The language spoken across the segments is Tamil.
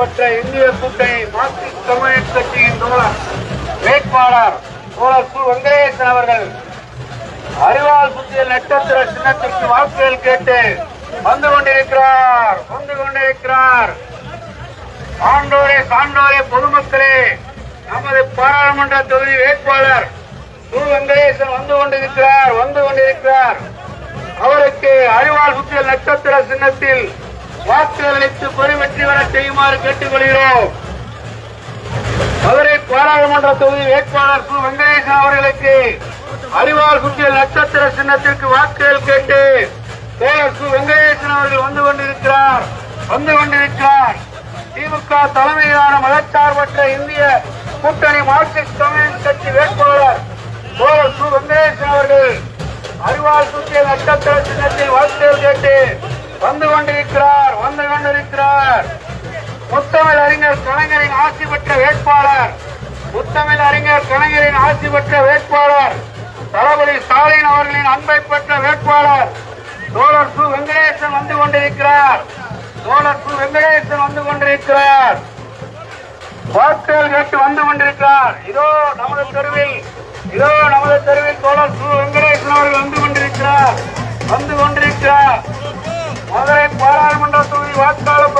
பெற்ற இந்திய கூட்டணி மார்க்சிஸ்ட் கம்யூனிஸ்ட் கட்சியின் தோழர் வேட்பாளர் தோழர் சு. வெங்கடேசன் அவர்கள் அறிவால் புத்திய நட்சத்திர சின்னத்திற்கு வாக்குகள் கேட்டு வந்து கொண்டிருக்கிறார் வந்து கொண்டிருக்கிறார். ஆண்டோரே சான்றோரே பொதுமக்களே நமது பாராளுமன்ற தொகுதி வேட்பாளர் சு. வெங்கடேசன் வந்து கொண்டிருக்கிறார் வந்து கொண்டிருக்கிறார். அவருக்கு அறிவால் புத்திய நட்சத்திர சின்னத்தில் வாக்குகள் அளித்து பெருவெற்றி பெற செய்யுமாறு கேட்டுக்கொள்கிறோம். மதுரை பாராளுமன்ற தொகுதி வேட்பாளர் சு வெங்கடேசன் அவர்களுக்கு அறிவால் குத்தியல் நட்சத்திர சின்னத்திற்கு வாக்குகள் கேட்டு தோழர் கு. வெங்கடேசன் அவர்கள் வந்து கொண்டிருக்கிறார். வந்து கொண்டிருக்கிறார். திமுக தலைமையிலான மதச்சார்பற்ற இந்திய கூட்டணி மார்க்சிஸ்ட் கம்யூனிஸ்ட் கட்சி வேட்பாளர் தோழர் சு வெங்கடேசன் அவர்கள் அறிவால் குத்தியல் நட்சத்திர சின்னத்தில் வாக்குகள் கேட்டு வந்து கொண்டிருக்கிறார் வந்து கொண்டிருக்கிறார். முத்தமிழ் அறிஞர் கலைஞரின் ஆட்சி பெற்ற வேட்பாளர். முத்தமிழ் அறிஞர் கலைஞரின் ஆட்சி பெற்ற வேட்பாளர். தளபதி ஸ்டாலின் அவர்களின் அன்பை பெற்ற வேட்பாளர். தோழர் சு. வெங்கடேசன் வந்து கொண்டிருக்கிறார். தோழர் சு. வெங்கடேசன் வந்து கொண்டிருக்கிறார். வாக்குகள் கேட்டு வந்து கொண்டிருக்கிறார். இதோ நமது தெருவில் இதோ நமது தெருவில் தோழர் சு. வெங்கடேசன் அவர்கள் வந்து கொண்டிருக்கிறார். வந்து கொண்டிருக்கிறார். மதுரை பாராளுமன்ற தொகுதி வாக்காளர்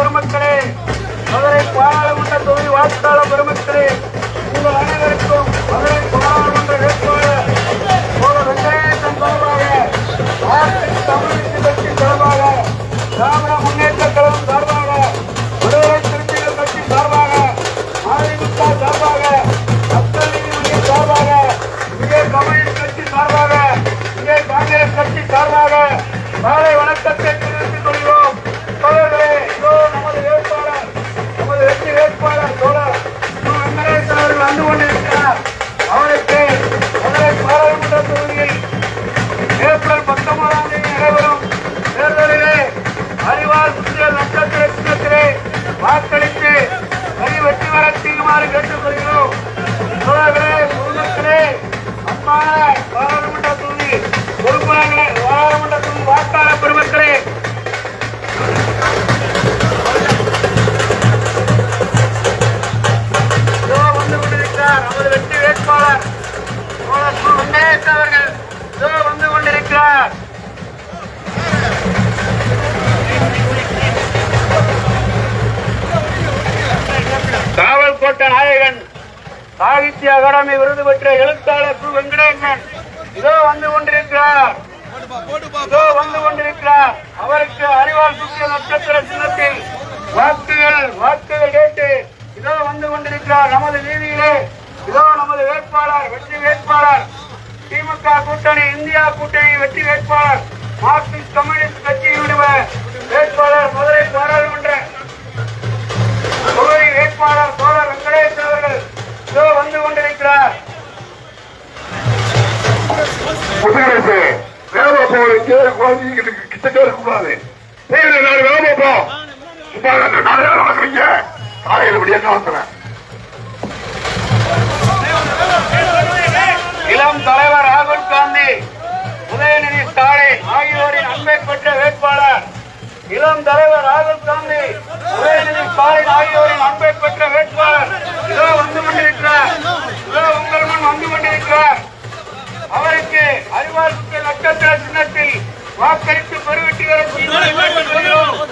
வாக்களித்து காவல் கோட்ட நாயகன் சாகித்ய அகாடமி விருது பெற்ற எழுத்தாளர் சு வெங்கடேசன். இதோ வந்து கொண்டிருக்கிறார். இதோ வந்து கொண்டிருக்கிறார். அவருக்கு அறிவால் சுற்றிய நட்சத்திர சின்னத்தில் வாக்குகள் வாக்குகள் கேட்டு இதோ வந்து கொண்டிருக்கிறார் நமது வீதியிலே. இதோ நமது வேட்பாளர் வெற்றி வேட்பாளர். திமுக கூட்டணி இந்தியா கூட்டணி வெற்றி வேட்பாளர். மார்க்சிஸ்ட் கம்யூனிஸ்ட் கட்சியினுடைய வேட்பாளர் மதுரை பாராளுமன்ற தொகுதி வேட்பாளர் புதுகரசு வேலை குழந்தைங்க இருக்கக்கூடாது. நான் வேலை போ சும்மா நடக்கிறீங்க காலையில் வந்துறேன் இளம் தலைவர் ராகுல் காந்தி உதயநிதி ஸ்டாலின் ஆகியோரின் அன்பை பெற்ற வேட்பாளர். இளம் தலைவர் ராகுல் காந்தி உதயநிதி ஸ்டாலின் ஆகியோரின் அன்பை பெற்ற நட்சத்திர சின்னத்தில் வாக்களித்து பெருவெற்றி வர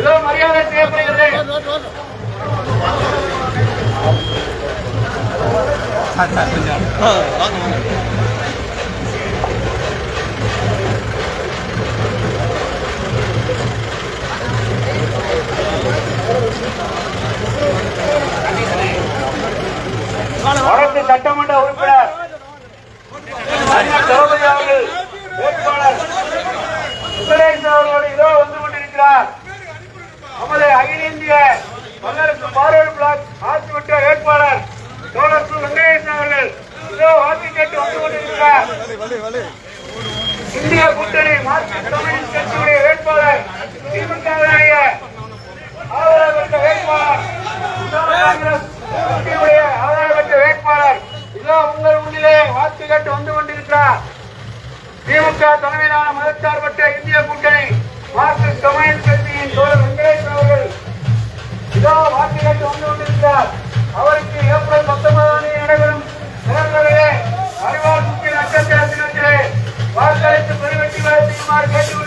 இதோ மரியாதை செய்யப்படுகிறது. வடக்கு சட்டமன்ற உறுப்பினர் அண்ணன் அவர்கள் வேட்பாளர் சுந்தரேசன் அவர்களோடு இதோ வந்து கொண்டிருக்கிறார் நமது அகில இந்திய மன்னருக்கு பார்வர்டு பிளாக் ஆட்சி பெற்ற வேட்பாளர் தோழர் சு. வெங்கடேசன் அவர்கள். இதோ வாக்கு கேட்டு வந்து கொண்டிருக்கிறார். இந்திய கூட்டணி மார்க்சிஸ்ட் கம்யூனிஸ்ட் கட்சியுடைய வேட்பாளர் திமுகவுடைய ஆதரவு வேட்பாளர் காங்கிரஸ் கட்சியுடைய வேட்பாளர். இதோ உங்கள் முன்னிலே வாக்கு கேட்டு வந்து கொண்டிருக்கிறார். திமுக தலைமையிலான மதச்சார்பற்ற இந்திய கூட்டணி மார்க்சிஸ்ட் கம்யூனிஸ்ட் கட்சியின் தோழர் வெங்கடேசன் அவர்கள் இதோ வாக்கு கேட்டு வந்து கொண்டிருக்கிறார். அவருக்கு ஏப்ரல் பத்தொன்பதாம் தேதி நடைபெறும் தேர்தலிலே அறிவார் முக்கிய நட்சத்திர தினத்திலே வாக்களித்து பெருவெற்றி பெற செய்யுமாறு கேட்டுக்கொள்கிறோம்